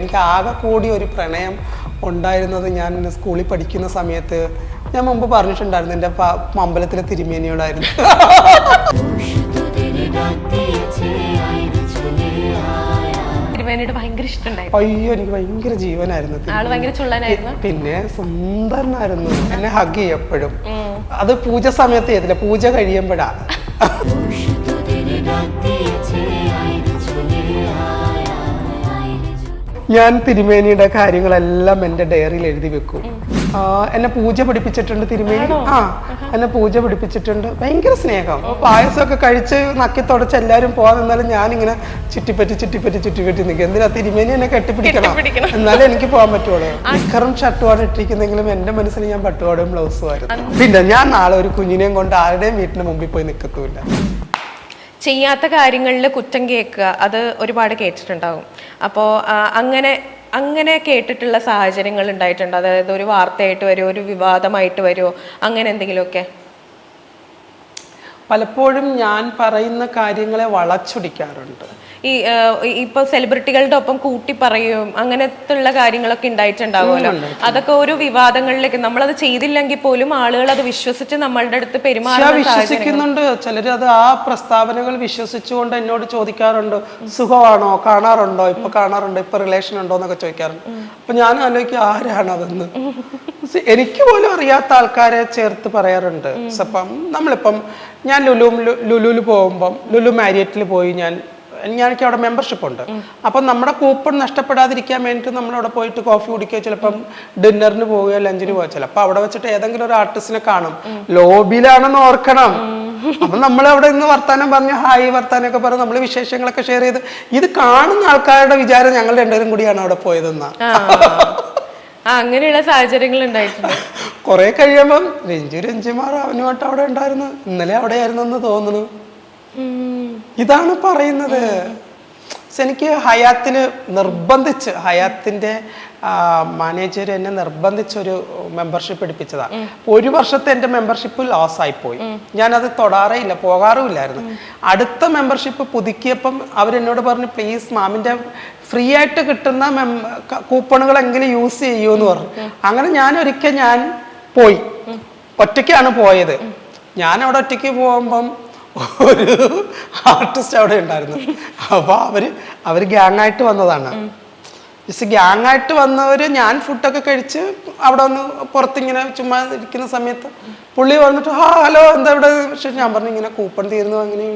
എനിക്ക് ആകെ കൂടി ഒരു പ്രണയം ഉണ്ടായിരുന്നത് ഞാൻ സ്കൂളിൽ പഠിക്കുന്ന സമയത്ത് ഞാൻ മുമ്പ് പറഞ്ഞിട്ടുണ്ടായിരുന്നു എന്റെ അമ്പലത്തിലെ തിരുമേനിയോടായിരുന്നു. തിരുമേനിയുടെ ഭയങ്കര ഇഷ്ടമുണ്ടായിരുന്നു. അയ്യോ എനിക്ക് ഭയങ്കര ജീവനായിരുന്നു. പിന്നെ സുന്ദരനായിരുന്നു. എന്നെ ഹഗ് ചെയ്യപ്പെടും. അത് പൂജ സമയത്ത് ചെയ്തില്ല. പൂജ കഴിയുമ്പോഴാ ഞാൻ തിരുമേനിയുടെ കാര്യങ്ങളെല്ലാം എന്റെ ഡയറിയിൽ എഴുതി വെക്കും. എന്നെ പൂജ പഠിപ്പിച്ചിട്ടുണ്ട് തിരുമേനി. ആ എന്നെ പൂജ പഠിപ്പിച്ചിട്ടുണ്ട്. ഭയങ്കര സ്നേഹം. പായസമൊക്കെ കഴിച്ച് നക്കി തുടച്ച് എല്ലാവരും പോകാൻ നിന്നാലും ഞാനിങ്ങനെ ചുറ്റിപ്പറ്റി ചുറ്റിപ്പറ്റി ചുറ്റിപ്പറ്റി നിൽക്കും. എന്തിനാ തിരുമേനി എന്നെ കെട്ടിപ്പിടിക്കണം. എന്നാലേ എനിക്ക് പോകാൻ പറ്റുള്ളൂ. നിക്കറും ഷർട്ടുമാണ് ഇട്ടിരിക്കുന്നെങ്കിലും എന്റെ മനസ്സിൽ ഞാൻ പട്ടുപാടും ബ്ലൗസും ആയിരുന്നു. പിന്നെ ഞാൻ നാളെ ഒരു കുഞ്ഞിനെയും കൊണ്ട് ആരുടെയും വീട്ടിന് മുമ്പിൽ പോയി നിൽക്കത്തുമില്ല. ചെയ്യാത്ത കാര്യങ്ങളിൽ കുറ്റം കേൾക്കുക അത് ഒരുപാട് കേട്ടിട്ടുണ്ടാകും അപ്പോൾ അങ്ങനെ അങ്ങനെ കേട്ടിട്ടുള്ള സാഹചര്യങ്ങൾ ഉണ്ടായിട്ടുണ്ട്. അതായത് ഒരു വാർത്തയായിട്ട് വരുമോ ഒരു വിവാദമായിട്ട് വരുമോ അങ്ങനെ എന്തെങ്കിലുമൊക്കെ? പലപ്പോഴും ഞാൻ പറയുന്ന കാര്യങ്ങളെ വളച്ചൊടിക്കാറുണ്ട്. ഈ ഇപ്പൊ സെലിബ്രിറ്റികളുടെ ഒപ്പം കൂട്ടി പറയും അങ്ങനത്തെ ഉള്ള കാര്യങ്ങളൊക്കെ ഉണ്ടായിട്ടുണ്ടാവുമല്ലോ. അതൊക്കെ ഓരോ വിവാദങ്ങളിലേക്ക് നമ്മളത് ചെയ്തില്ലെങ്കിൽ പോലും ആളുകൾ അത് വിശ്വസിച്ച് നമ്മളുടെ അടുത്ത് പെരുമാറുന്നുണ്ട് പെരുമാറുന്ന വിശ്വസിക്കുന്നുണ്ട്. ചിലർ അത് ആ പ്രസ്താവനകൾ വിശ്വസിച്ചുകൊണ്ട് എന്നോട് ചോദിക്കാറുണ്ട് സുഖമാണോ? കാണാറുണ്ടോ? ഇപ്പൊ കാണാറുണ്ടോ? ഇപ്പൊ റിലേഷൻ ഉണ്ടോ? എന്നൊക്കെ ചോദിക്കാറുണ്ട്. അപ്പൊ ഞാൻ ആലോചിക്കും ആരാണ് അതെന്ന്? എനിക്ക് പോലും അറിയാത്ത ആൾക്കാരെ ചേർത്ത് പറയാറുണ്ട്. അപ്പം നമ്മളിപ്പം ഞാൻ ലുലു ലുലുവിൽ പോകുമ്പം ലുലു മാരിയറ്റിൽ പോയി ഞാൻ ഞാനൊക്കെ അവിടെ മെമ്പർഷിപ്പ് ഉണ്ട്. അപ്പം നമ്മുടെ കൂപ്പൺ നഷ്ടപ്പെടാതിരിക്കാൻ വേണ്ടിയിട്ട് നമ്മളവിടെ പോയിട്ട് കോഫി കുടിക്കുകയോ ചിലപ്പം ഡിന്നറിന് പോവുകയോ ലഞ്ചിന് പോവുക ചിലപ്പോൾ അവിടെ വെച്ചിട്ട് ഏതെങ്കിലും ഒരു ആർട്ടിസ്റ്റിനെ കാണും. ലോബിയിലാണെന്ന് ഓർക്കണം. അപ്പൊ നമ്മൾ അവിടെ ഇന്ന് വർത്താനം പറഞ്ഞു ഹായ് വർത്താനം ഒക്കെ പറഞ്ഞു നമ്മൾ വിശേഷങ്ങളൊക്കെ ഷെയർ ചെയ്ത് ഇത് കാണുന്ന ആൾക്കാരുടെ വിചാരം ഞങ്ങൾ രണ്ടുപേരും കൂടിയാണ് അവിടെ പോയതെന്നാ. അങ്ങനെയുള്ള സാഹചര്യങ്ങൾ ഉണ്ടായിട്ടുണ്ട്. കുറെ കഴിയുമ്പം രഞ്ജു രഞ്ജിമാർ അവനുമായിട്ട് അവിടെ ഉണ്ടായിരുന്നു. ഇന്നലെ അവിടെ ആയിരുന്നു എന്ന് തോന്നുന്നു. ഇതാണ് പറയുന്നത്. എനിക്ക് ഹയാത്തിന് നിർബന്ധിച്ച് ഹയാത്തിന്റെ മാനേജർ എന്നെ നിർബന്ധിച്ചൊരു മെമ്പർഷിപ്പ് എടുപ്പിച്ചതാണ് ഒരു വർഷത്തെ എന്റെ മെമ്പർഷിപ്പ് ലോസ് ആയിപ്പോയി ഞാനത് തൊടാറേ ഇല്ല പോകാറുമില്ലായിരുന്നു. അടുത്ത മെമ്പർഷിപ്പ് പുതുക്കിയപ്പം അവരെന്നോട് പറഞ്ഞു പ്ലീസ് മാമിന്റെ ഫ്രീ ആയിട്ട് കിട്ടുന്ന ക- കൂപ്പണുകളെങ്കിലും യൂസ് ചെയ്യൂ എന്ന് പറഞ്ഞു. അങ്ങനെ ഞാൻ ഒരിക്കൽ ഞാൻ പോയി. ഒറ്റയ്ക്കാണ് പോയത്. ഞാൻ അവിടെ ഒറ്റയ്ക്ക് പോകുമ്പം ഒരു ആർട്ടിസ്റ്റ് അവിടെ ഉണ്ടായിരുന്നു. അപ്പൊ അവർ അവർ ഗ്യാങ്ങായിട്ട് വന്നതാണ്. ജസ്റ്റ് ഗ്യാങ്ങായിട്ട് വന്നവര് ഞാൻ ഫുഡൊക്കെ കഴിച്ച് അവിടെ വന്ന് പുറത്തിങ്ങനെ ചുമ്മാ ഇരിക്കുന്ന സമയത്ത് പുള്ളി വന്നിട്ട് ഹാ ഹലോ എന്താ ഇവിടെ? പക്ഷെ ഞാൻ പറഞ്ഞു ഇങ്ങനെ കൂപ്പൺ തീർന്നു അങ്ങനെ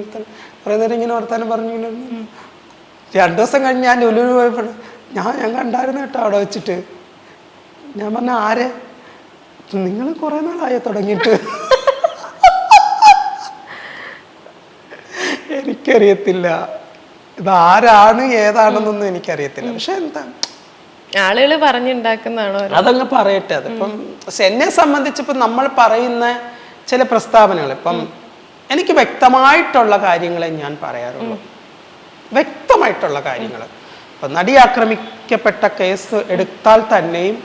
കുറെ നേരം ഇങ്ങനെ വർത്താനം പറഞ്ഞു ഇങ്ങനെ. രണ്ടു ദിവസം കഴിഞ്ഞ് ഞാൻ ലുലു പോയപ്പോൾ ഞാൻ ഞാൻ കണ്ടായിരുന്നു കേട്ടോ അവിടെ വെച്ചിട്ട്. ഞാൻ പറഞ്ഞ ആരെ? നിങ്ങൾ കുറെ നാളായി തുടങ്ങിയിട്ട്? എനിക്കറിയത്തില്ല. ഇത് ആരാണ് ഏതാണെന്നൊന്നും എനിക്കറിയത്തില്ല. പക്ഷെ എന്താ? ആളുകൾ പറഞ്ഞുണ്ടാക്കുന്നതാണോ അതങ്ങ് പറയട്ടെ. അതിപ്പം എന്നെ സംബന്ധിച്ചിപ്പം നമ്മൾ പറയുന്ന ചില പ്രസ്താവനകൾ ഇപ്പം എനിക്ക് വ്യക്തമായിട്ടുള്ള കാര്യങ്ങളെ ഞാൻ പറയാറുള്ളൂ. വ്യക്തമായിട്ടുള്ള കാര്യങ്ങൾ ഇപ്പം നടി ആക്രമിക്കപ്പെട്ട കേസ് എടുത്താൽ തന്നെയും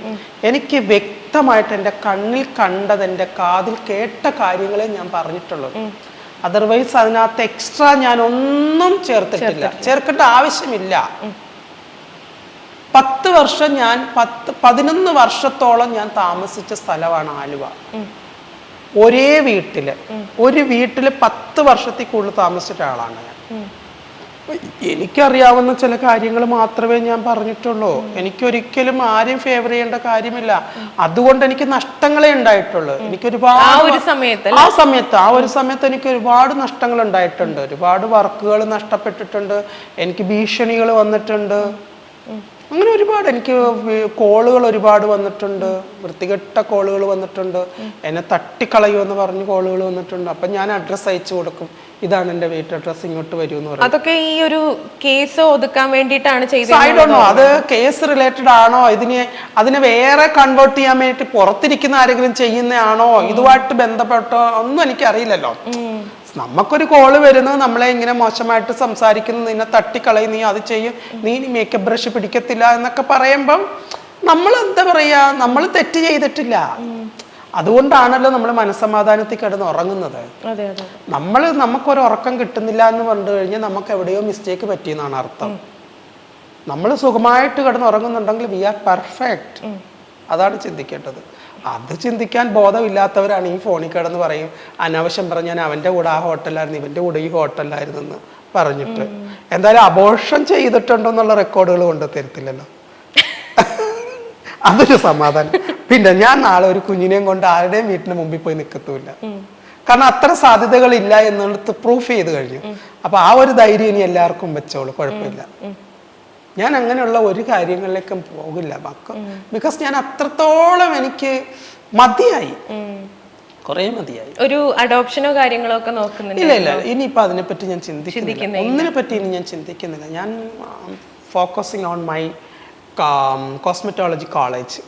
എനിക്ക് വ്യക്തമായിട്ട് എന്റെ കണ്ണിൽ കണ്ടത് എന്റെ കാതിൽ കേട്ട കാര്യങ്ങളെ ഞാൻ പറഞ്ഞിട്ടുള്ളൂ അതർവൈസ് അതിനകത്ത് എക്സ്ട്രാ ഞാൻ ഒന്നും ചേർത്തിട്ടില്ല. ചേർക്കേണ്ട ആവശ്യമില്ല. പത്ത് വർഷം ഞാൻ പത്ത് പതിനൊന്ന് വർഷത്തോളം ഞാൻ താമസിച്ച സ്ഥലമാണ് ആലുവ. ഒരേ വീട്ടിൽ. ഒരു വീട്ടിൽ പത്ത് വർഷത്തിൽ കൂടുതൽ താമസിച്ച ഒരാളാണ് ഞാൻ. എനിക്കറിയാവുന്ന ചില കാര്യങ്ങൾ മാത്രമേ ഞാൻ പറഞ്ഞിട്ടുള്ളൂ. എനിക്കൊരിക്കലും ആരെയും ഫേവർ ചെയ്യേണ്ട കാര്യമില്ല. അതുകൊണ്ട് എനിക്ക് നഷ്ടങ്ങളെ ഉണ്ടായിട്ടുള്ളൂ. എനിക്ക് ആ ഒരുപാട് ഒരു സമയത്ത് ആ സമയത്ത് ആ ഒരു സമയത്ത് എനിക്ക് ഒരുപാട് നഷ്ടങ്ങൾ ഉണ്ടായിട്ടുണ്ട്. ഒരുപാട് വർക്കുകൾ നഷ്ടപ്പെട്ടിട്ടുണ്ട്. എനിക്ക് ഭീഷണികൾ വന്നിട്ടുണ്ട്. അങ്ങനെ ഒരുപാട് എനിക്ക് കോളുകൾ ഒരുപാട് വന്നിട്ടുണ്ട്. വൃത്തികെട്ട കോളുകൾ വന്നിട്ടുണ്ട്. എന്നെ തട്ടിക്കളയുമെന്ന് പറഞ്ഞ് കോളുകൾ വന്നിട്ടുണ്ട്. അപ്പം ഞാൻ അഡ്രസ്സ് അയച്ചു കൊടുക്കും. ഇതാണ് എന്റെ വീട്ട് അഡ്രസ്സ് ഇങ്ങോട്ട് വരൂ എന്ന് പറയും. അതൊക്കെ ഈ ഒരു കേസ് ഒതുക്കാൻ വേണ്ടിയിട്ടാണ് ചെയ്തത് അത് കേസ് റിലേറ്റഡ് ആണോ? ഇതിനെ അതിനെ വേറെ കൺവേർട്ട് ചെയ്യാൻ വേണ്ടി പുറത്തിരിക്കുന്ന ആരെങ്കിലും ചെയ്യുന്നതാണോ? ഇതുമായിട്ട് ബന്ധപ്പെട്ടോ? ഒന്നും എനിക്ക് അറിയില്ലല്ലോ നമുക്കൊരു കോൾ വരുന്നത് നമ്മളെ ഇങ്ങനെ മോശമായിട്ട് സംസാരിക്കുന്നു നിന്നെ തട്ടിക്കളയും നീ അത് ചെയ്യും നീ മേക്കപ്പ് ബ്രഷ് പിടിക്കത്തില്ല എന്നൊക്കെ പറയുമ്പം നമ്മൾ എന്താ പറയാ നമ്മൾ തെറ്റ് ചെയ്തിട്ടില്ല. അതുകൊണ്ടാണല്ലോ നമ്മൾ മനസ്സമാധാനത്തിൽ കിടന്ന് ഉറങ്ങുന്നത്. നമ്മൾ നമുക്കൊരു ഉറക്കം കിട്ടുന്നില്ല എന്ന് പറഞ്ഞു കഴിഞ്ഞാൽ നമുക്ക് എവിടെയോ മിസ്റ്റേക്ക് പറ്റിയെന്നാണ് അർത്ഥം. നമ്മൾ സുഖമായിട്ട് കിടന്ന് ഉറങ്ങുന്നുണ്ടെങ്കിൽ വി ആർ പെർഫെക്റ്റ് അതാണ് ചിന്തിക്കേണ്ടത്. അത് ചിന്തിക്കാൻ ബോധമില്ലാത്തവരാണ് ഈ ഫോണിൽ കിടന്ന് പറയും അനാവശ്യം പറഞ്ഞ് ഞാൻ അവന്റെ കൂടെ ആ ഹോട്ടലായിരുന്നു ഇവന്റെ കൂടെ ഈ ഹോട്ടലായിരുന്നു എന്ന് പറഞ്ഞിട്ട് എന്തായാലും അബോഷം ചെയ്തിട്ടുണ്ടെന്നുള്ള റെക്കോർഡുകൾ കൊണ്ട് തരത്തില്ലല്ലോ. അതൊരു സമാധാനം. പിന്നെ ഞാൻ നാളെ ഒരു കുഞ്ഞിനെയും കൊണ്ട് ആരുടെയും വീട്ടിന് മുമ്പിൽ പോയി നിൽക്കത്തുമില്ല കാരണം അത്ര സാധ്യതകൾ ഇല്ല എന്നുള്ളത് പ്രൂഫ് ചെയ്ത് കഴിഞ്ഞു. അപ്പൊ ആ ഒരു ധൈര്യം ഇനി എല്ലാവർക്കും വെച്ചോളൂ കുഴപ്പമില്ല. ഞാൻ അങ്ങനെയുള്ള ഒരു കാര്യങ്ങളിലേക്കും പോകില്ല മക്ക. ബിക്കോസ് ഞാൻ അത്രത്തോളം എനിക്ക് മതിയായി. കുറേ മതിയായി. ഒരു അഡോപ്ഷനോ കാര്യങ്ങളോ ഒക്കെ നോക്കുന്നില്ല ഇല്ല ഇല്ല. ഇനിയിപ്പോ അതിനെപ്പറ്റി ഞാൻ ചിന്തിക്കുന്നില്ല. ഒന്നിനെ പറ്റി ഇനി ഞാൻ ചിന്തിക്കുന്നില്ല. ഞാൻ focusing on my cosmetology college.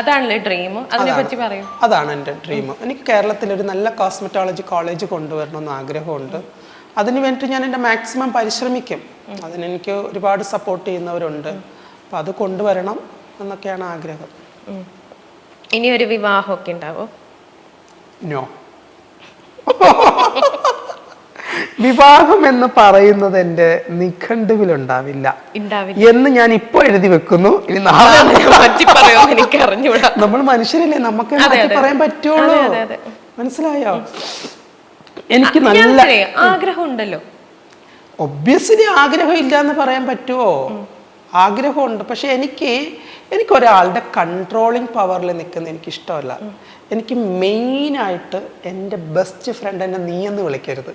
അതാണല്ലേ ഡ്രീം അതിനെ പറ്റി പറയും. അതാണ് എന്റെ ഡ്രീം എനിക്ക് കേരളത്തിൽ ഒരു നല്ല കോസ്മെറ്റോളജി കോളേജ് കൊണ്ടുവരണമെന്ന് ആഗ്രഹമുണ്ട്. അതിന് വേണ്ടിയിട്ട് ഞാൻ എന്റെ മാക്സിമം പരിശ്രമിക്കും. അതിനെനിക്ക് ഒരുപാട് സപ്പോർട്ട് ചെയ്യുന്നവരുണ്ട്. അപ്പം അത് കൊണ്ടുവരണം എന്നൊക്കെയാണ് ആഗ്രഹം. ഇനി ഒരു വിവാഹമൊക്കെ ഉണ്ടാവോ? നോ വിവാഹം എന്ന് പറയുന്നത് എന്റെ നിഘണ്ടുവിലുണ്ടാവില്ല. ഉണ്ടാവില്ല. എന്ന് ഞാൻ ഇപ്പോൾ എഴുതി വെക്കുന്നു. ഇനി നാളെ നമ്മൾ മനുഷ്യരല്ലേ നമുക്ക് പറയാൻ പറ്റുള്ളൂ. മനസ്സിലായോ? എനിക്ക് നല്ല ആഗ്രഹം ഉണ്ടല്ലോ. ഒബ്വിയസ്ലി ആഗ്രഹം ഇല്ല എന്ന് പറയാൻ പറ്റുമോ ആഗ്രഹമുണ്ട്. പക്ഷെ എനിക്ക് എനിക്ക് ഒരാളുടെ കൺട്രോളിങ് പവറിൽ നിൽക്കുന്ന എനിക്ക് ഇഷ്ടമല്ല എനിക്ക് മെയിനായിട്ട് എന്റെ ബെസ്റ്റ് ഫ്രണ്ട് എന്നെ നീ എന്ന് വിളിക്കരുത്.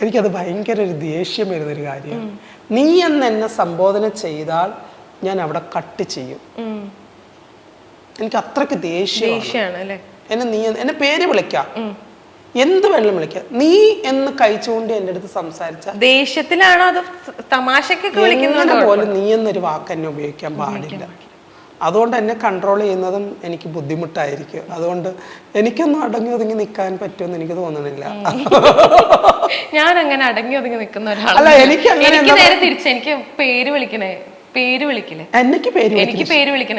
എനിക്കത് ഭയങ്കര ഒരു ദേഷ്യം വരുന്നൊരു കാര്യമാണ്. നീ എന്ന് എന്നെ സംബോധന ചെയ്താൽ ഞാൻ അവിടെ കട്ട് ചെയ്യും. എനിക്ക് അത്രയ്ക്ക് ദേഷ്യം എന്നെ നീ എന്നെ പേര് വിളിക്കാം. എന്ത് വേണമെങ്കിലും വിളിക്കാം. നീ എന്ന് കഴിച്ചുകൊണ്ട് എന്റെ അടുത്ത് സംസാരിച്ച ദേഷ്യത്തിലാണോ അത് തമാശക്കൊക്കെ എങ്ങനെ പോലും നീ എന്നൊരു വാക്ക് എന്നെ ഉപയോഗിക്കാൻ പാടില്ല. അതുകൊണ്ട് എന്നെ കൺട്രോൾ ചെയ്യുന്നതും എനിക്ക് ബുദ്ധിമുട്ടായിരിക്കും. അതുകൊണ്ട് എനിക്കൊന്നും അടങ്ങി ഒതുങ്ങി നിൽക്കാൻ പറ്റുമെന്ന് എനിക്ക് തോന്നണില്ല. ഞാൻ അങ്ങനെ അടങ്ങി ഒതുങ്ങി നിൽക്കുന്ന അല്ല, ഒരാളാണ് എനിക്ക് അങ്ങനെ എനിക്ക് എന്താ നേരെ തിരിച്ച് എനിക്ക് പേര് വിളിക്കണേ. പേര് വിളിക്കില്ലേ? എനിക്ക് പേര് എനിക്ക് പേര് വിളിക്കണ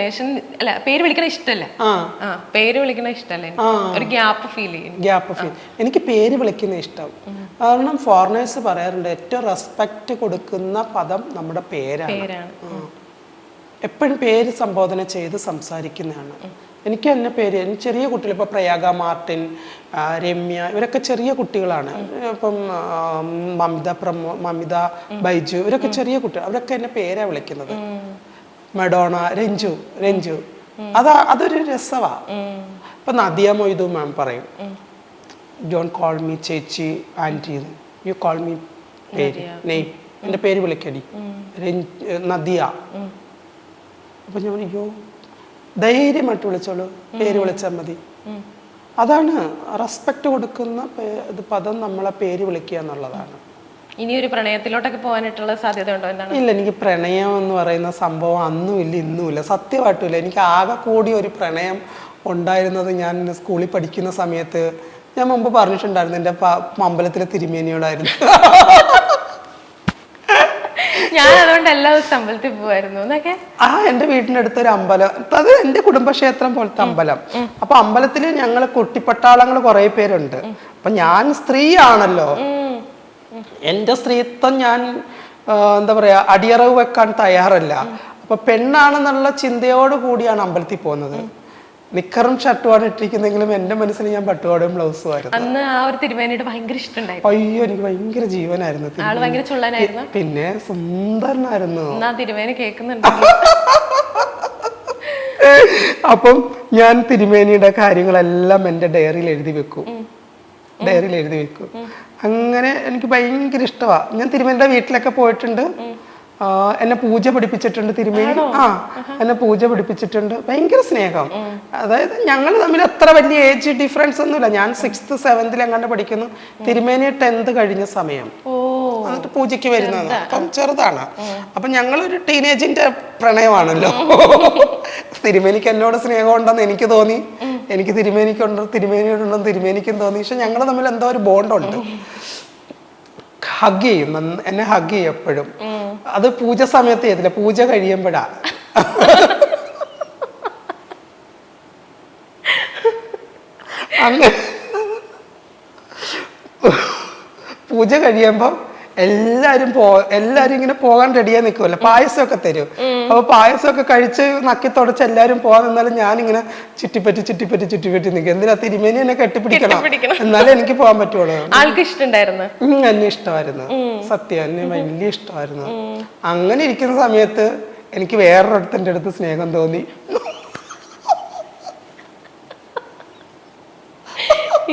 അല്ല പേര് വിളിക്കണ ഇഷ്ടല്ല. ആ. പേര് വിളിക്കണ ഇഷ്ടല്ല. ഒരു ഗ്യാപ്പ് ഫീൽ ചെയ്യും. Gap feel. എനിക്ക് പേര് വിളിക്കുന്ന ഇഷ്ടം. കാരണം ഫോറിനേഴ്സ് പറയാറുണ്ട് ഏറ്റവും റെസ്പെക്ട് കൊടുക്കുന്ന പദം നമ്മുടെ പേരാണ്. എപ്പോഴും പേര് സംബോധന ചെയ്ത് സംസാരിക്കുന്നതാണ്. എനിക്ക് തന്നെ പേര് ചെറിയ കുട്ടികൾ ഇപ്പോൾ പ്രയാഗ മാർട്ടിൻ രമ്യ ഇവരൊക്കെ ചെറിയ കുട്ടികളാണ്. ഇപ്പം മമിത പ്രമോ മമിത ബൈജു ഇവരൊക്കെ ചെറിയ കുട്ടികൾ. അവരൊക്കെ എന്നെ പേരാ വിളിക്കുന്നത്. മെഡോണ രഞ്ജു രഞ്ജു. അതാ അതൊരു രസവാ. ഇപ്പൊ നദിയ മൊയ്തു മാം പറയും. John call me chechi aunty you call me പേര് നെയ്. എന്റെ പേര് വിളിക്കടി. നദിയ. അപ്പൊ ഞാൻ അയ്യോ ധൈര്യമായിട്ട് വിളിച്ചോളൂ. പേര് വിളിച്ചാൽ മതി. അതാണ് റെസ്പെക്ട് കൊടുക്കുന്ന ഇത് പദം നമ്മളെ പേര് വിളിക്കുക എന്നുള്ളതാണ്. ഇനി ഒരു പ്രണയത്തിലോട്ടൊക്കെ പോകാനായിട്ടുള്ള സാധ്യത ഉണ്ടോ എന്താണ്? ഇല്ല എനിക്ക് പ്രണയം എന്ന് പറയുന്ന സംഭവം അന്നും ഇല്ല ഇന്നും ഇല്ല. സത്യമായിട്ടില്ല എനിക്ക് ആകെ കൂടി ഒരു പ്രണയം ഉണ്ടായിരുന്നത് ഞാൻ സ്കൂളിൽ പഠിക്കുന്ന സമയത്ത് ഞാൻ മുമ്പ് പറഞ്ഞിട്ടുണ്ടായിരുന്നു എന്റെ അമ്പലത്തിലെ തിരുമേനിയോടായിരുന്നു. ഞാൻ അതുകൊണ്ട് എല്ലാ ദിവസവും അമ്പലത്തിൽ പോവായിരുന്നു. എന്നൊക്കെ? ആ എന്റെ വീടിന്റെ അടുത്ത് ഒരു അമ്പലം. അത് എന്റെ കുടുംബക്ഷേത്രം പോലത്തെ അമ്പലം. അപ്പൊ അമ്പലത്തിൽ ഞങ്ങൾ കുട്ടിപ്പട്ടാളങ്ങൾ കുറെ പേരുണ്ട്. അപ്പൊ ഞാൻ സ്ത്രീയാണല്ലോ. എന്റെ സ്ത്രീത്വം ഞാൻ എന്താ പറയാ അടിയറവ് വെക്കാൻ തയ്യാറല്ല. അപ്പൊ പെണ്ണാണെന്നുള്ള ചിന്തയോട് കൂടിയാണ് അമ്പലത്തിൽ പോകുന്നത്. നിക്കറും ഷർട്ടുമാണ് ഇട്ടിരിക്കുന്നെങ്കിലും എന്റെ മനസ്സിൽ ഞാൻ പട്ടുപാടും ബ്ലൗസും ആയിരുന്നു. അന്ന് ആ ഒരു തിരുമേനിയുടെ ഭയങ്കര ഇഷ്ടമുണ്ടായിരുന്നു അയ്യോ എനിക്ക് ഭയങ്കര ജീവനായിരുന്നു. തിരുമേനി. ആൾ ഭയങ്കര ചുള്ളനായിരുന്നു. പിന്നെ സുന്ദരനായിരുന്നു. എന്നാ തിരുമേനി കേൾക്കുന്നുണ്ട് അപ്പം ഞാൻ തിരുമേനിയുടെ കാര്യങ്ങളെല്ലാം എന്റെ ഡയറിയിൽ എഴുതി വെക്കും. ഡയറിയിൽ എഴുതി വെക്കും. അങ്ങനെ എനിക്ക് ഭയങ്കര ഇഷ്ടമാണ് ഞാൻ തിരുമേനിയുടെ വീട്ടിലൊക്കെ പോയിട്ടുണ്ട്. എന്നെ പൂജ പഠിപ്പിച്ചിട്ടുണ്ട് തിരുമേനി. ആ എന്നെ പൂജ പഠിപ്പിച്ചിട്ടുണ്ട്. ഭയങ്കര സ്നേഹം. അതായത് ഞങ്ങൾ തമ്മിൽ അത്ര വലിയ ഏജ് ഡിഫറൻസ് ഒന്നുമില്ല. ഞാൻ സിക്സ്ത് സെവൻത്തിൽ എങ്ങാണ്ട് പഠിക്കുന്നു. തിരുമേനി ടെൻത്ത് കഴിഞ്ഞ സമയം. എന്നിട്ട് പൂജയ്ക്ക് വരുന്നതാണ്. അപ്പം ചെറുതാണ്. അപ്പം ഞങ്ങളൊരു ടീനേജിന്റെ പ്രണയമാണല്ലോ. തിരുമേനിക്ക് എന്നോട് സ്നേഹമുണ്ടെന്ന് എനിക്ക് തോന്നി. എനിക്ക് തിരുമേനിക്കുണ്ട് തിരുമേനിയോടുണ്ടെന്ന് തിരുമേനിക്കും തോന്നി. പക്ഷെ ഞങ്ങൾ തമ്മിൽ എന്തോ ഒരു ബോണ്ടുണ്ട് ഹഗ് ചെയ്യും എന്നെ ഹഗ് ചെയ്യും എപ്പോഴും അത് പൂജ സമയത്ത് ചെയ്തില്ല പൂജ കഴിയുമ്പോഴാ. അങ്ങനെ. പൂജ കഴിയുമ്പം എല്ലാരും പോ എല്ലാരും ഇങ്ങനെ പോകാൻ റെഡിയായി നിൽക്കുമല്ലോ പായസമൊക്കെ തരും. അപ്പൊ പായസമൊക്കെ കഴിച്ച് നക്കി തുടച്ച് എല്ലാരും പോകാൻ നിന്നാലും ഞാനിങ്ങനെ ചുറ്റിപ്പറ്റി ചുറ്റിപ്പറ്റി ചുറ്റിപ്പറ്റി നിൽക്കും എന്തിനാ തിരുമേനി എന്നെ കെട്ടിപ്പിടിക്കണം? എന്നാലും എനിക്ക് പോകാൻ പറ്റുള്ളൂ. ആൾക്ക് ഇഷ്ടമുണ്ടായിരുന്നു എന്നെ ഇഷ്ടമായിരുന്നു. സത്യം എന്നെ വലിയ ഇഷ്ടമായിരുന്നു. അങ്ങനെ ഇരിക്കുന്ന സമയത്ത് എനിക്ക് വേറൊരിടത്തിന്റെ അടുത്ത് സ്നേഹം തോന്നി.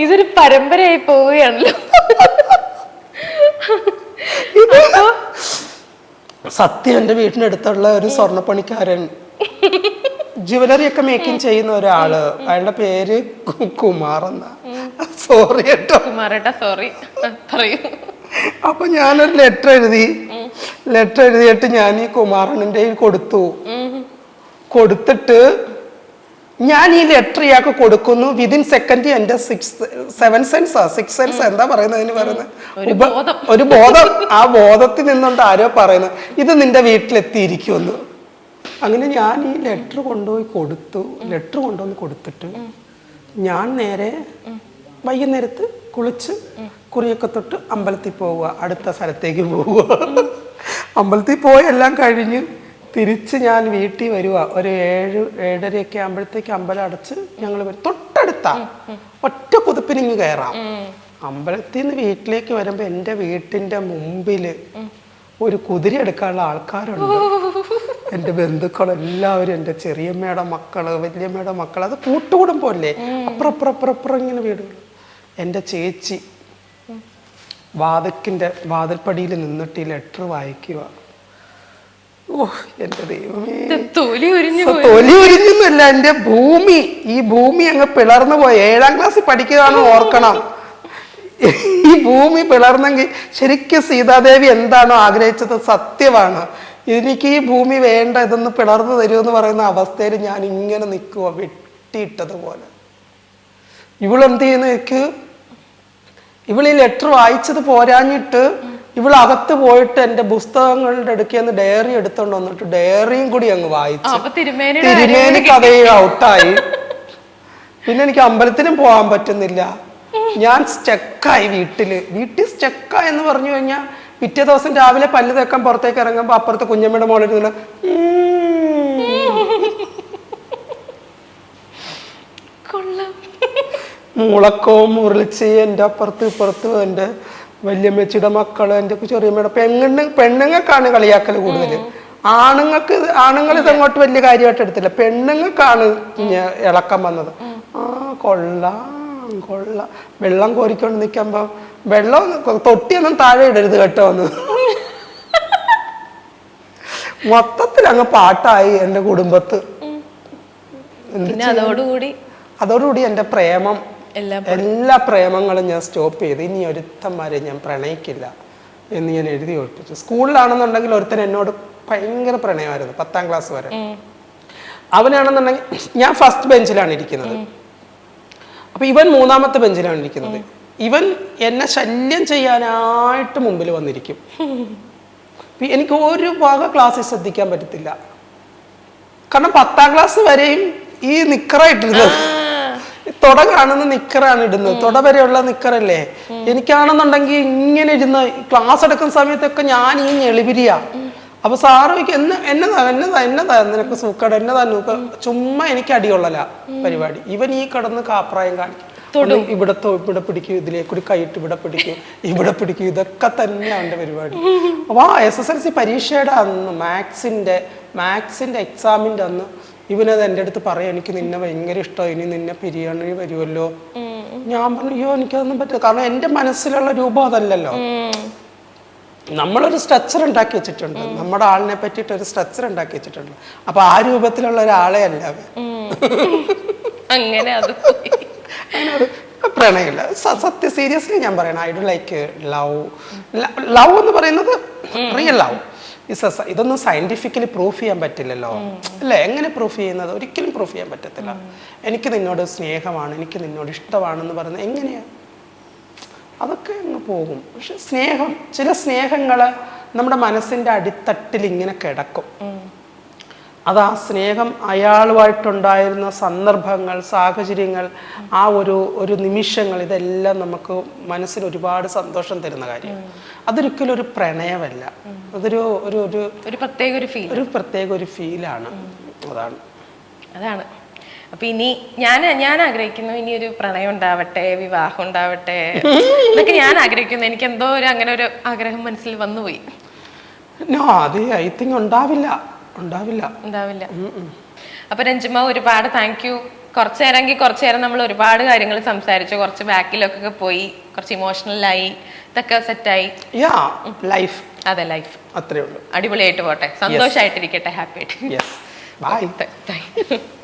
ഇതൊരു പരമ്പരയായി പോവുകയാണല്ലോ. സത്യം എന്റെ വീട്ടിനടുത്തുള്ള ഒരു സ്വർണപ്പണിക്കാരൻ. ജുവലറി ഒക്കെ മേക്കിംഗ് ചെയ്യുന്ന ഒരാൾ. അയാളുടെ പേര് കുമാർ എന്നാ. സോറി കേട്ടോ. കുമാരേട്ടാ സോറി പറയൂ. അപ്പൊ ഞാനൊരു ലെറ്റർ എഴുതി. ലെറ്റർ എഴുതിയിട്ട് ഞാൻ ഈ കുമാരനന്റെ കൊടുത്തു. കൊടുത്തിട്ട് ഞാൻ ഈ ലെറ്റർ ഇയാൾക്ക് കൊടുക്കുന്നു വിതിൻ സെക്കൻഡ് എന്റെ six seven sense six sense എന്താ പറയുന്നത് പറയുന്നത്? ഒരു ബോധം. ആ ബോധത്തിൽ നിന്നുകൊണ്ട് ആരോ പറയുന്നത് ഇത് നിന്റെ വീട്ടിലെത്തിയിരിക്കുമെന്ന്. അങ്ങനെ ഞാൻ ഈ ലെറ്റർ കൊണ്ടുപോയി കൊടുത്തു. ലെറ്റർ കൊണ്ടുവന്ന് കൊടുത്തിട്ട് ഞാൻ നേരെ വൈകുന്നേരത്ത് കുളിച്ച് കുറിയൊക്കെ തൊട്ട് അമ്പലത്തിൽ പോവുക. അടുത്ത സ്ഥലത്തേക്ക് പോവുക. അമ്പലത്തിൽ പോയി എല്ലാം കഴിഞ്ഞ് തിരിച്ച് ഞാൻ വീട്ടിൽ വരുക ഒരു ഏഴ് ഏഴരയൊക്കെ ആകുമ്പോഴത്തേക്ക് അമ്പലം അടച്ച് ഞങ്ങൾ വരും. തൊട്ടടുത്ത. ഒറ്റ കുതിപ്പിനിങ്ങ് കയറാം അമ്പലത്തിൽ നിന്ന് വീട്ടിലേക്ക് വരുമ്പോൾ എന്റെ വീട്ടിന്റെ മുമ്പിൽ ഒരു കുതിര എടുക്കാനുള്ള ആൾക്കാരുണ്ട്. എന്റെ ബന്ധുക്കളെല്ലാവരും എന്റെ ചെറിയമ്മയുടെ മക്കൾ വലിയമ്മയുടെ മക്കൾ അത് കൂട്ടുകുടുംബമല്ലേ? അപ്പുറം അപ്പുറം അപ്പുറം അപ്പുറം ഇങ്ങനെ വീടുകൾ എന്റെ ചേച്ചി വാതിക്കിന്റെ വാതിൽപ്പടിയിൽ നിന്നിട്ട് ഈ ലെറ്റർ വായിക്കുക ഓ എന്റെ ദൈവമേ. തൊലി ഉരിഞ്ഞു തൊലി ഭൂമി ഈ ഭൂമി അങ്ങ് പിളർന്നു പോയി. ഏഴാം ക്ലാസ്സിൽ പഠിക്കുകയാണ് ഓർക്കണം. ഈ ഭൂമി പിളർന്നെങ്കിൽ ശരിക്കും സീതാദേവി എന്താണോ ആഗ്രഹിച്ചത് സത്യമാണ്. എനിക്ക് ഈ ഭൂമി വേണ്ട ഇതൊന്ന് പിളർന്നു തരുമെന്ന് പറയുന്ന അവസ്ഥയിൽ ഞാൻ ഇങ്ങനെ നിൽക്കുക വെട്ടിയിട്ടതുപോലെ. ഇവളെന്ത് ചെയ്യുന്ന എനിക്ക് ഇവൾ ഈ ലെറ്റർ വായിച്ചത് പോരാഞ്ഞിട്ട് അകത്ത് പോയിട്ട് എന്റെ പുസ്തകങ്ങളുടെ അടുക്കി എന്ന് ഡയറി എടുത്തോണ്ട് വന്നിട്ട് ഡയറിയും കൂടി അങ്ങ് വായിച്ചു. തിരുമേനി കഥയിൽ ഔട്ടായി. പിന്നെ എനിക്ക് അമ്പലത്തിനും പോകാൻ പറ്റുന്നില്ല. ഞാൻ സ്റ്റക്കായി വീട്ടിൽ. വീട്ടിൽ സ്റ്റക്കായി എന്ന് പറഞ്ഞു കഴിഞ്ഞാൽ പിറ്റേ ദിവസം രാവിലെ പല്ല് തേക്കാൻ പുറത്തേക്ക് ഇറങ്ങുമ്പോൾ അപ്പുറത്തെ കുഞ്ഞമ്മയുടെ മോളിരുന്നില്ല മുളക്കവും മുരളിച്ച് എന്റെ അപ്പുറത്ത് ഇപ്പുറത്ത് എന്റെ വല്യമ്മച്ചിയുടെ മക്കൾ എന്റെ ചെറിയമ്മയുടെ പെണ്ണ് പെണ്ണുങ്ങൾക്കാണ് കളിയാക്കൽ കൂടുതൽ ആണുങ്ങൾക്ക് ആണുങ്ങൾ ഇതങ്ങോട്ട് വലിയ കാര്യമായിട്ട് എടുത്തില്ല. പെണ്ണുങ്ങൾക്കാണ് ഇളക്കം വന്നത്. ആ കൊള്ളാം കൊള്ളാം. വെള്ളം കോരിക്കൊണ്ട് നിൽക്കുമ്പോ വെള്ളം തൊട്ടിയൊന്നും താഴെ ഇടരുത് കേട്ടോ എന്ന്. മൊത്തത്തിൽ അങ്ങ് പാട്ടായി എന്റെ കുടുംബത്ത്. അതോടുകൂടി? അതോടുകൂടി എന്റെ പ്രേമം എല്ലാം പ്രേമങ്ങളും ഞാൻ സ്റ്റോപ്പ് ചെയ്ത് ഇനി ഒരുത്തന്മാരെ ഞാൻ പ്രണയിക്കില്ല എന്ന് ഞാൻ എഴുതി ഓർപ്പിച്ചു സ്കൂളിലാണെന്നുണ്ടെങ്കിൽ ഒരുത്തൻ എന്നോട് ഭയങ്കര പ്രണയമായിരുന്നു പത്താം ക്ലാസ് വരെ. അവനാണെന്നുണ്ടെങ്കിൽ ഞാൻ ഫസ്റ്റ് ബെഞ്ചിലാണ് ഇരിക്കുന്നത്. അപ്പൊ ഇവൻ മൂന്നാമത്തെ ബെഞ്ചിലാണ് ഇരിക്കുന്നത്. ഇവൻ എന്നെ ശല്യം ചെയ്യാനായിട്ട് മുമ്പിൽ വന്നിരിക്കും. എനിക്ക് ഒരു ഭാഗ ക്ലാസ്സിൽ ശ്രദ്ധിക്കാൻ പറ്റത്തില്ല. കാരണം പത്താം ക്ലാസ് വരെയും ഈ നിക്കറായിട്ടിരുന്നത്. തുട കാണുന്ന നിക്കറാണ് ഇടുന്നത്. തുട വരെയുള്ള നിക്കറല്ലേ? എനിക്കാണെന്നുണ്ടെങ്കിൽ ഇങ്ങനെ ഇരുന്ന് ക്ലാസ് എടുക്കുന്ന സമയത്തൊക്കെ ഞാൻ ഈ ഞെളിപിരിയാ. അപ്പൊ സാറ് എന്നെ എന്നതാ എന്നതാ എന്നതാ? നിനക്ക് സൂക്കട എന്നതാ? നൂക്ക ചുമ്മാ എനിക്ക് അടികൊള്ളല പരിപാടി. ഇവൻ ഈ കടന്ന് കാപ്രായം കാണിക്കും. ഇവിടെ ഇവിടെ പിടിക്കും ഇതിലേക്ക് കൂടി കൈയിട്ട് ഇവിടെ പിടിക്കും ഇവിടെ പിടിക്കും ഇതൊക്കെ തന്നെയാണ് എന്റെ പരിപാടി. അപ്പൊ ആ എസ് എസ് എൽ സി പരീക്ഷയുടെ അന്ന് മാത്സിന്റെ മാത്സിന്റെ എക്സാമിന്റെ അന്ന് ഇവനത് എന്റെ അടുത്ത് പറയാം. എനിക്ക് നിന്നെ ഭയങ്കര ഇഷ്ടം ഇനി നിന്നെ പിരിയാണി വരുമല്ലോ ഞാൻ പറഞ്ഞു അയ്യോ എനിക്കതൊന്നും പറ്റില്ല. കാരണം എന്റെ മനസ്സിലുള്ള രൂപം അതല്ലല്ലോ. നമ്മളൊരു സ്ട്രക്ചർ ഉണ്ടാക്കി വെച്ചിട്ടുണ്ട്. നമ്മുടെ ആളിനെ പറ്റിയിട്ട് ഒരു സ്ട്രക്ചർ ഉണ്ടാക്കി വെച്ചിട്ടുണ്ട്. അപ്പൊ ആ രൂപത്തിലുള്ള ഒരാളെ അല്ല അങ്ങനെ അത്. പ്രണയമില്ല. സത്യ സത്യം സീരിയസ്ലി ഞാൻ പറയണം. I do like love love എന്ന് പറയുന്നത് റിയൽ ലവ് ഇതൊന്നും സയന്റിഫിക്കലി പ്രൂഫ് ചെയ്യാൻ പറ്റില്ലല്ലോ. അല്ലേ? എങ്ങനെ പ്രൂഫ് ചെയ്യുന്നത്? ഒരിക്കലും പ്രൂഫ് ചെയ്യാൻ പറ്റത്തില്ല. എനിക്ക് നിന്നോട് സ്നേഹമാണ് എനിക്ക് നിന്നോട് ഇഷ്ടമാണെന്ന് പറയുന്നത് എങ്ങനെയാ? അതൊക്കെ അങ്ങ് പോകും. പക്ഷെ സ്നേഹം ചില സ്നേഹങ്ങൾ നമ്മുടെ മനസ്സിന്റെ അടിത്തട്ടിൽ ഇങ്ങനെ കിടക്കും. അത് ആ സ്നേഹം അയാളുമായിട്ടുണ്ടായിരുന്ന സന്ദർഭങ്ങൾ സാഹചര്യങ്ങൾ ആ ഒരു ഒരു നിമിഷങ്ങൾ ഇതെല്ലാം നമുക്ക് മനസ്സിന് ഒരുപാട് സന്തോഷം തരുന്ന കാര്യമാണ്. അതൊരിക്കലും ഒരു പ്രണയമല്ല. അതൊരു ഒരു ഒരു ഒരു പ്രത്യേക ഒരു ഫീൽ ഒരു പ്രത്യേക ഒരു ഫീലാണ് അതാണ്. അതാണ്. അപ്പൊ ഇനി ഞാൻ ഞാൻ ആഗ്രഹിക്കുന്നു ഇനി ഒരു പ്രണയം ഉണ്ടാവട്ടെ വിവാഹം ഉണ്ടാവട്ടെ. ഇതൊക്കെ ഞാൻ ആഗ്രഹിക്കുന്നു. എനിക്ക് എന്തോ ഒരു അങ്ങനെ ഒരു ആഗ്രഹം മനസ്സിൽ വന്നുപോയി. നോ അത് ഐ തിങ്ക് ഉണ്ടാവില്ല. ഉണ്ടാവില്ല. ഉണ്ടാവില്ല. അപ്പൊ രഞ്ജിമ ഒരുപാട് താങ്ക് യു കുറച്ചു നേരമെങ്കിൽ കുറച്ചു നേരം നമ്മൾ ഒരുപാട് കാര്യങ്ങൾ സംസാരിച്ചു. കുറച്ച് ബാക്കിലൊക്കെ പോയി കുറച്ച് ഇമോഷണലായി ഇതൊക്കെ സെറ്റായി ലൈഫ് അതെ ലൈഫ് അത്രേ ഉള്ളൂ. അടിപൊളിയായിട്ട് പോട്ടെ. സന്തോഷമായിട്ടിരിക്കട്ടെ ഹാപ്പി ആയിട്ട്. ബൈ